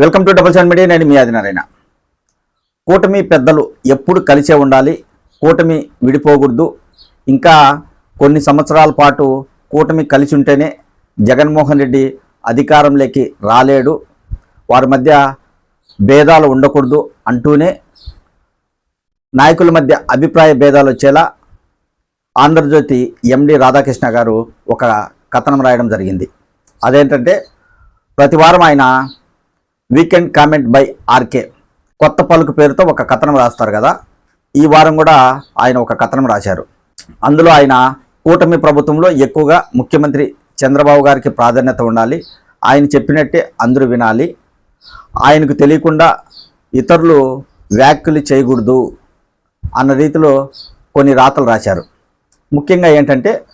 Welcome to double seven media నేను మీ ఆదినారాయణ కూటమి పెద్దలు ఎప్పుడు కలిసే ఉండాలి కూటమి విడిపోకూడదు. ఇంకా కొన్ని సంవత్సరాల పాటు కూటమి కలిసి ఉంటేనే జగన్మోహన్ రెడ్డి అధికారంలోకి రాలేడు. వారి మధ్య భేదాలు ఉండకూడదు అంటూనే నాయకుల మధ్య అభిప్రాయ భేదాలు వచ్చేలా ఆంధ్రజ్యోతి ఎండి రాధాకృష్ణ గారు ఒక కథనం రాయడం జరిగింది. అదేంటంటే ప్రతి వారం ఆయన వీకెండ్ కామెంట్ బై ఆర్కే కొత్త పలుకు పేరుతో ఒక కథనం రాస్తారు కదా. ఈ వారం కూడా ఆయన ఒక కథనం రాశారు. అందులో ఆయన కూటమి ప్రభుత్వంలో ఎక్కువగా ముఖ్యమంత్రి చంద్రబాబు గారికి ప్రాధాన్యత ఉండాలి. ఆయన చెప్పినట్టే అందరూ వినాలి. ఆయనకు తెలియకుండా ఇతరులు వ్యాఖ్యలు చేయకూడదు అన్న రీతిలో కొన్ని రాతలు రాశారు. ముఖ్యంగా ఏంటంటే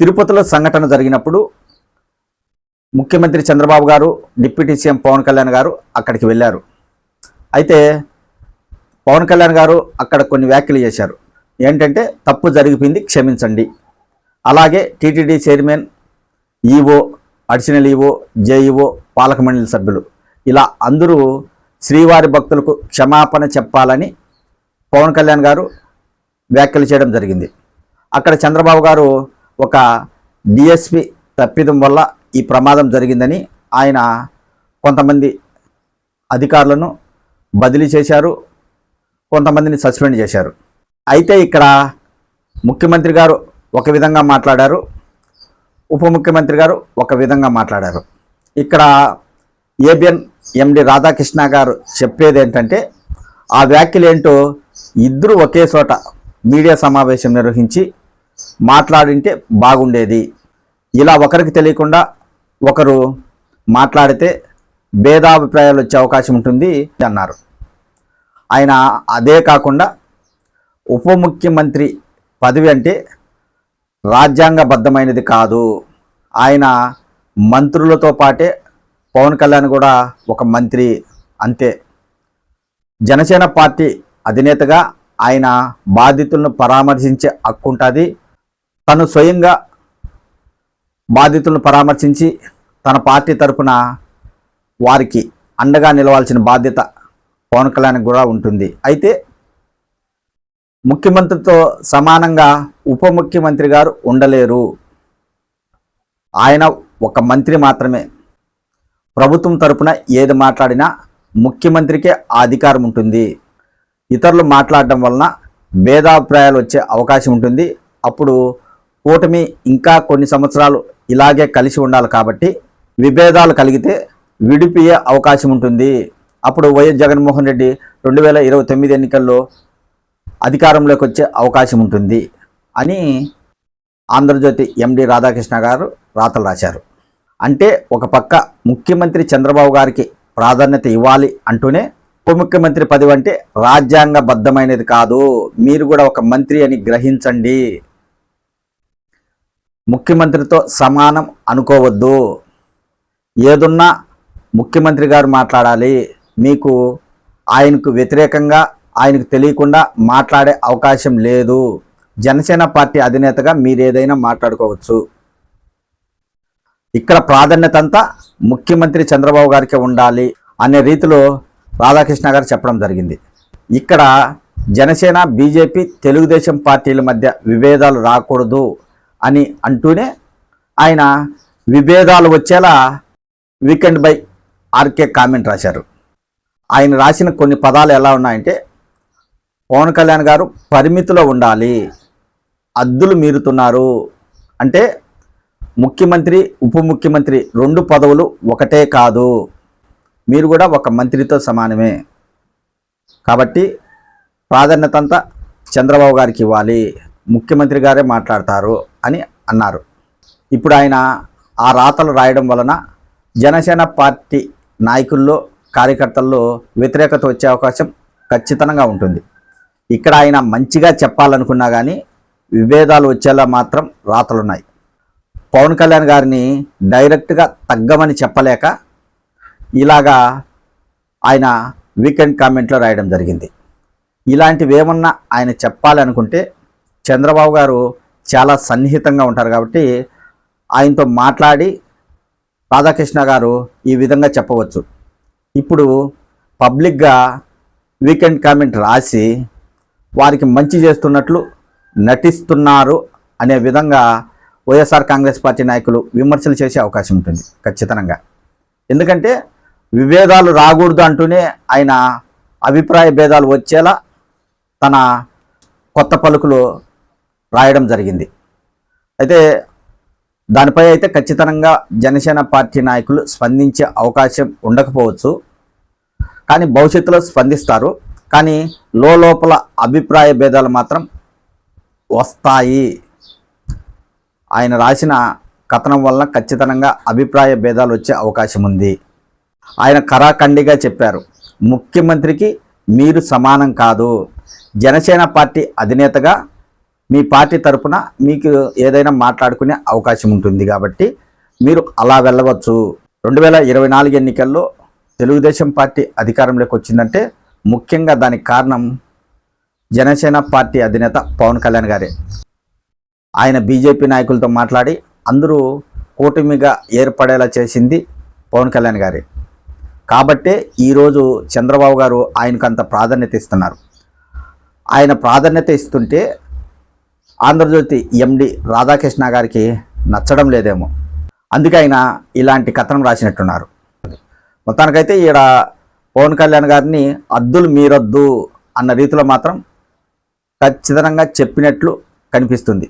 తిరుపతిలో సంఘటన జరిగినప్పుడు ముఖ్యమంత్రి చంద్రబాబు గారు డిప్యూటీ సీఎం పవన్ కళ్యాణ్ గారు అక్కడికి వెళ్ళారు. అయితే పవన్ కళ్యాణ్ గారు అక్కడ కొన్ని వ్యాఖ్యలు చేశారు. ఏంటంటే తప్పు జరిగిపోయింది క్షమించండి. అలాగే TTD chairman EO additional EO JEO పాలక మండలి సభ్యులు ఇలా అందరూ శ్రీవారి భక్తులకు క్షమాపణ చెప్పాలని పవన్ కళ్యాణ్ గారు వ్యాఖ్యలు చేయడం జరిగింది. అక్కడ చంద్రబాబు గారు ఒక డిఎస్పి తప్పిదం వల్ల ఈ ప్రమాదం జరిగిందని ఆయన కొంతమంది అధికారులను బదిలీ చేశారు కొంతమందిని సస్పెండ్ చేశారు. అయితే ఇక్కడ ముఖ్యమంత్రి గారు ఒక విధంగా మాట్లాడారు ఉప ముఖ్యమంత్రి గారు ఒక విధంగా మాట్లాడారు. ఇక్కడ ఏబిఎన్ ఎండి రాధాకృష్ణ గారు చెప్పేది ఏంటంటే ఆ వ్యాఖ్యలు ఏంటో ఇద్దరు ఒకే చోట మీడియా సమావేశం నిర్వహించి మాట్లాడింటే బాగుండేది. ఇలా ఒకరికి తెలియకుండా ఒకరు మాట్లాడితే భేదాభిప్రాయాలు వచ్చే అవకాశం ఉంటుంది అన్నారు. ఆయన అదే కాకుండా ఉప ముఖ్యమంత్రి పదవి అంటే రాజ్యాంగబద్ధమైనది కాదు. ఆయన మంత్రులతో పాటే పవన్ కళ్యాణ్ కూడా ఒక మంత్రి అంతే. జనసేన పార్టీ అధినేతగా ఆయన బాధితులను పరామర్శించే హక్కు ఉంటుంది. తను స్వయంగా బాధితులను పరామర్శించి తన పార్టీ తరపున వారికి అండగా నిలవాల్సిన బాధ్యత పవన్ కళ్యాణ్ కూడా ఉంటుంది. అయితే ముఖ్యమంత్రితో సమానంగా ఉప ముఖ్యమంత్రి గారు ఉండలేరు. ఆయన ఒక మంత్రి మాత్రమే. ప్రభుత్వం తరపున ఏది మాట్లాడినా ముఖ్యమంత్రికే ఆ అధికారం ఉంటుంది. ఇతరులు మాట్లాడడం వలన భేదాభిప్రాయాలు వచ్చే అవకాశం ఉంటుంది. అప్పుడు కూటమి ఇంకా కొన్ని సంవత్సరాలు ఇలాగే కలిసి ఉండాలి కాబట్టి విభేదాలు కలిగితే విడిపోయే అవకాశం ఉంటుంది. అప్పుడు వైఎస్ జగన్మోహన్ రెడ్డి రెండు వేల ఇరవై తొమ్మిది ఎన్నికల్లో అధికారంలోకి వచ్చే అవకాశం ఉంటుంది అని ఆంధ్రజ్యోతి ఎండి రాధాకృష్ణ గారు రాతలు రాశారు. అంటే ఒక పక్క ముఖ్యమంత్రి చంద్రబాబు గారికి ప్రాధాన్యత ఇవ్వాలి అంటూనే ఉప ముఖ్యమంత్రి పదవి అంటే రాజ్యాంగబద్ధమైనది కాదు. మీరు కూడా ఒక మంత్రి అని గ్రహించండి. ముఖ్యమంత్రితో సమానం అనుకోవద్దు. ఏదున్నా ముఖ్యమంత్రి గారు మాట్లాడాలి. మీకు ఆయనకు వ్యతిరేకంగా ఆయనకు తెలియకుండా మాట్లాడే అవకాశం లేదు. జనసేన పార్టీ అధినేతగా మీరు ఏదైనా మాట్లాడుకోవచ్చు. ఇక్కడ ప్రాధాన్యత అంతా ముఖ్యమంత్రి చంద్రబాబు గారికి ఉండాలి అనే రీతిలో రాధాకృష్ణ గారు చెప్పడం జరిగింది. ఇక్కడ జనసేన బీజేపీ తెలుగుదేశం పార్టీల మధ్య విభేదాలు రాకూడదు. అని అంటూనే ఆయన విభేదాలు వచ్చేలా వీకెండ్ బై ఆర్కే కామెంట్ రాశారు. ఆయన రాసిన కొన్ని పదాలు ఎలా ఉన్నాయంటే పవన్ కళ్యాణ్ గారు పరిమితిలో ఉండాలి అద్దులు మీరుతున్నారు. అంటే ముఖ్యమంత్రి ఉప ముఖ్యమంత్రి రెండు పదవులు ఒకటే కాదు మీరు కూడా ఒక మంత్రితో సమానమే. కాబట్టి ప్రాధాన్యత అంతా చంద్రబాబు గారికి ఇవ్వాలి. ముఖ్యమంత్రి గారే మాట్లాడతారు అని అన్నారు. ఇప్పుడు ఆయన ఆ రాతలు రాయడం వలన జనసేన పార్టీ నాయకుల్లో కార్యకర్తల్లో వ్యతిరేకత వచ్చే అవకాశం ఖచ్చితంగా ఉంటుంది. ఇక్కడ ఆయన మంచిగా చెప్పాలనుకున్నా కానీ విభేదాలు వచ్చేలా మాత్రం రాతలున్నాయి. పవన్ కళ్యాణ్ గారిని డైరెక్ట్గా తగ్గమని చెప్పలేక ఇలాగా ఆయన వీకెండ్ కామెంట్లో రాయడం జరిగింది. ఇలాంటివి ఏమన్నా ఆయన చెప్పాలనుకుంటే చంద్రబాబు గారు చాలా సన్నిహితంగా ఉంటారు కాబట్టి ఆయనతో మాట్లాడి రాధాకృష్ణ గారు ఈ విధంగా చెప్పవచ్చు. ఇప్పుడు పబ్లిక్గా వీకెండ్ కామెంట్ రాసి వారికి మంచి చేస్తున్నట్లు నటిస్తున్నారు అనే విధంగా వైఎస్ఆర్ కాంగ్రెస్ పార్టీ నాయకులు విమర్శలు చేసే అవకాశం ఉంటుంది ఖచ్చితంగా. ఎందుకంటే విభేదాలు రాకూడదు అంటూనే ఆయన అభిప్రాయ భేదాలు వచ్చేలా తన కొత్త పలుకులు రాయడం జరిగింది. అయితే దానిపై అయితే ఖచ్చితంగా జనసేన పార్టీ నాయకులు స్పందించే అవకాశం ఉండకపోవచ్చు. కానీ భవిష్యత్తులో స్పందిస్తారు. కానీ లోపల అభిప్రాయ భేదాలు మాత్రం వస్తాయి. ఆయన రాసిన కథనం వలన ఖచ్చితంగా అభిప్రాయ భేదాలు వచ్చే అవకాశం ఉంది. ఆయన కరాఖండిగా చెప్పారు ముఖ్యమంత్రికి మీరు సమానం కాదు. జనసేన పార్టీ అధినేతగా మీ పార్టీ తరపున మీకు ఏదైనా మాట్లాడుకునే అవకాశం ఉంటుంది కాబట్టి మీరు అలా వెళ్ళవచ్చు. రెండు వేల ఇరవై నాలుగు ఎన్నికల్లో తెలుగుదేశం పార్టీ అధికారంలోకి వచ్చిందంటే ముఖ్యంగా దానికి కారణం జనసేన పార్టీ అధినేత పవన్ కళ్యాణ్ గారే. ఆయన బీజేపీ నాయకులతో మాట్లాడి అందరూ కూటమిగా ఏర్పడేలా చేసింది పవన్ కళ్యాణ్ గారే. కాబట్టే ఈరోజు చంద్రబాబు గారు ఆయనకు అంత ప్రాధాన్యత ఇస్తున్నారు. ఆయన ప్రాధాన్యత ఇస్తుంటే ఆంధ్రజ్యోతి ఎండి రాధాకృష్ణ గారికి నచ్చడం లేదేమో. అందుకే ఆయన ఇలాంటి కథనం రాసినట్టున్నారు. మొత్తానికైతే ఈడ పవన్ కళ్యాణ్ గారిని అద్దులు మీరొద్దు అన్న రీతిలో మాత్రం ఖచ్చితంగా చెప్పినట్లు కనిపిస్తుంది.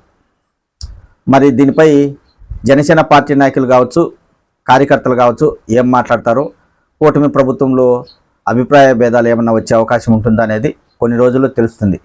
మరి దీనిపై జనసేన పార్టీ నాయకులు కావచ్చు కార్యకర్తలు కావచ్చు ఏం మాట్లాడతారో కూటమి ప్రభుత్వంలో అభిప్రాయ భేదాలు ఏమన్నా వచ్చే అవకాశం ఉంటుందా అనేది కొన్ని రోజుల్లో తెలుస్తుంది.